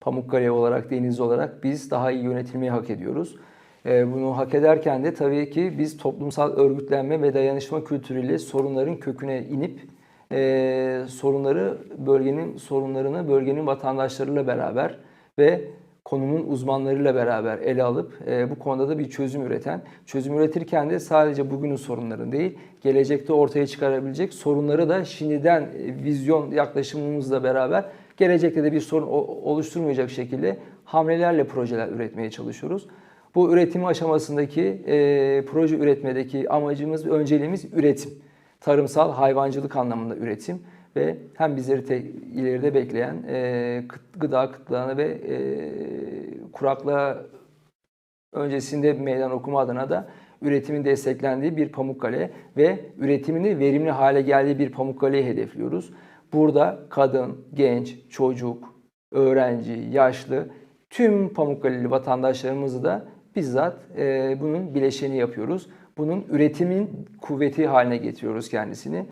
Pamukkale olarak, Denizli olarak biz daha iyi yönetilmeyi hak ediyoruz. Ee, Bunu hak ederken de tabii ki biz toplumsal örgütlenme ve dayanışma kültürüyle sorunların köküne inip e, sorunları bölgenin sorunlarını bölgenin vatandaşlarıyla beraber ve konunun uzmanlarıyla beraber ele alıp e, bu konuda da bir çözüm üreten, çözüm üretirken de sadece bugünün sorunların değil, gelecekte ortaya çıkarabilecek sorunları da şimdiden e, vizyon yaklaşımımızla beraber gelecekte de bir sorun oluşturmayacak şekilde hamlelerle projeler üretmeye çalışıyoruz. Bu üretim aşamasındaki e, proje üretmedeki amacımız, önceliğimiz üretim. Tarımsal, hayvancılık anlamında üretim ve hem bizleri te- ileride bekleyen e, gıda kıtlığına ve e, kuraklığa öncesinde meydan okuma adına da üretimin desteklendiği bir Pamukkale ve üretimini verimli hale geldiği bir Pamukkale'yi hedefliyoruz. Burada kadın, genç, çocuk, öğrenci, yaşlı tüm Pamukkale'li vatandaşlarımızı da bizzat e, bunun bileşeni yapıyoruz. Bunun üretimin kuvveti haline getiriyoruz kendisini.